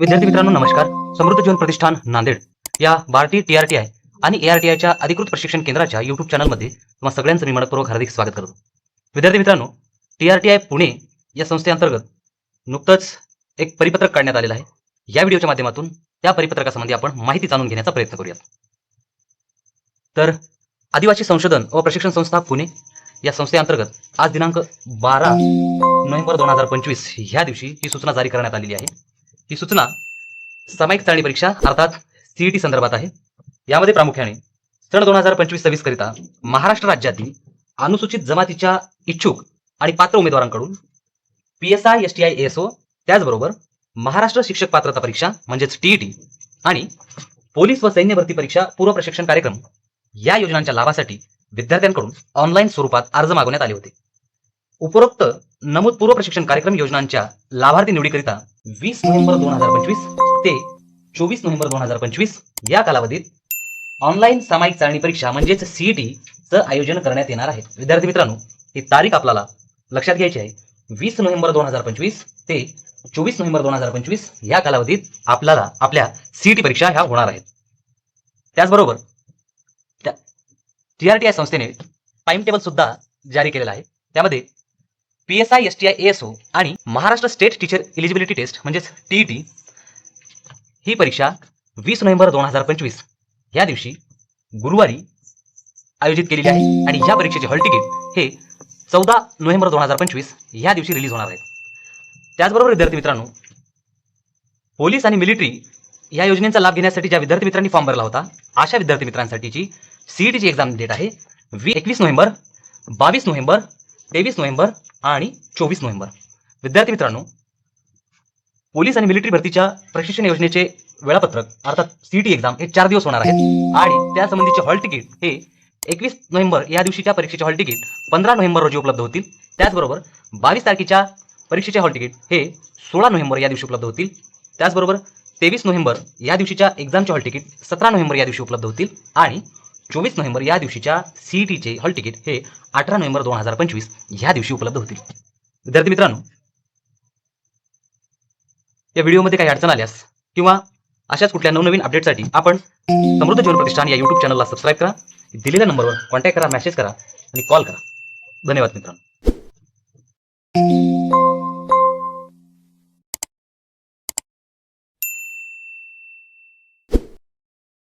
विद्यार्थी मित्रांनो नमस्कार. समृद्ध जीवन प्रतिष्ठान नांदेड या भारतीय टीआरटी आय आणि एआरटीआयच्या अधिकृत प्रशिक्षण केंद्राच्या युट्यूब चॅनलमध्ये तुम्हा सगळ्यांचं मी मनपूर्वक हार्दिक स्वागत करतो. विद्यार्थी मित्रांनो टीआरटीआय पुणे या संस्थेअंतर्गत नुकतंच एक परिपत्रक काढण्यात आलेलं आहे. या व्हिडिओच्या माध्यमातून त्या परिपत्रकासंबंधी आपण माहिती जाणून घेण्याचा प्रयत्न करूयात. तर आदिवासी संशोधन व प्रशिक्षण संस्था पुणे या संस्थेअंतर्गत आज दिनांक बारा नोव्हेंबर दोन हजार पंचवीस ह्या दिवशी ही सूचना जारी करण्यात आलेली आहे. ही सूचना सामायिक चाळणी परीक्षा अर्थात सीईटी संदर्भात आहे. यामध्ये प्रामुख्याने सन दोन हजार पंचवीस सव्वीस करिता महाराष्ट्र राज्यातील अनुसूचित जमातीच्या इच्छुक आणि पात्र उमेदवारांकडून P S I S T I S O त्याचबरोबर महाराष्ट्र शिक्षक पात्रता परीक्षा म्हणजेच टीईटी आणि पोलीस व सैन्य भरती परीक्षा पूर्व प्रशिक्षण कार्यक्रम या योजनांच्या लाभासाठी विद्यार्थ्यांकडून ऑनलाईन स्वरूपात अर्ज मागवण्यात आले होते. उपरोक्त नमूद पूर्व प्रशिक्षण कार्यक्रम योजनांच्या लाभार्थी निवडीकरिता वीस नोव्हेंबर दोन हजार पंचवीस ते चोवीस नोव्हेंबर दोन हजार पंचवीस या कालावधीत ऑनलाईन सामायिक चाळणी परीक्षा म्हणजेच सीईटी चं आयोजन करण्यात येणार आहे. विद्यार्थी मित्रांनो ही तारीख आपल्याला लक्षात घ्यायची आहे. वीस नोव्हेंबर दोन हजार पंचवीस ते चोवीस नोव्हेंबर दोन हजार पंचवीस या कालावधीत आपल्याला आपल्या सीईटी परीक्षा ह्या होणार आहेत. त्याचबरोबर त्या टी आर टी आय संस्थेने टाइम टेबल सुद्धा जारी केलेला आहे. त्यामध्ये P S I S T I S O आणि Maharashtra state teacher eligibility test म्हणजेच टीईटी ही परीक्षा वीस नोव्हेंबर दोन हजार पंचवीस या दिवशी गुरुवारी आयोजित केलेली आहे. आणि या परीक्षेचे हॉल तिकीट हे चौदा नोव्हेंबर दोन हजार पंचवीस या दिवशी रिलीज होणार आहे. त्याचबरोबर विद्यार्थी मित्रांनो पोलीस आणि मिलिटरी या योजनेचा लाभ घेण्यासाठी ज्या विद्यार्थी मित्रांनी फॉर्म भरला होता अशा विद्यार्थी मित्रांसाठीची सीईटीची एक्झाम डेट आहे. वी एकवीस नोव्हेंबर बावीस नोव्हेंबर तेवीस नोव्हेंबर आणि चोवीस नोव्हेंबर. विद्यार्थी मित्रांनो पोलीस आणि मिलिटरी भरतीच्या प्रशिक्षण योजनेचे वेळापत्रक अर्थात सीईटी एक्झाम हे चार दिवस होणार आहेत. आणि त्यासंबंधीचे हॉल तिकीट हे एकवीस नोव्हेंबर या दिवशीच्या परीक्षेचे हॉल तिकीट पंधरा नोव्हेंबर रोजी उपलब्ध होतील. त्याचबरोबर बावीस तारखेच्या परीक्षेचे हॉल तिकीट हे सोळा नोव्हेंबर या दिवशी उपलब्ध होतील. त्याचबरोबर तेवीस नोव्हेंबर या दिवशीच्या एक्झामचे हॉल तिकीट सतरा नोव्हेंबर या दिवशी उपलब्ध होतील. आणि चोवीस नोव्हेंबर या दिवशीच्या सीईटीचे हॉल तिकीट हे अठरा नोव्हेंबर दोन हजार पंचवीस ह्या दिवशी उपलब्ध होतील. विद्यार्थी मित्रांनो या व्हिडिओमध्ये काही अडचण आल्यास किंवा अशाच कुठल्या नवनवीन अपडेटसाठी आपण समृद्ध जीवन प्रतिष्ठान या युट्यूब चॅनलला सबस्क्राईब करा दिलेल्या नंबरवर कॉन्टॅक्ट करा मेसेज करा आणि कॉल करा. धन्यवाद मित्रांनो.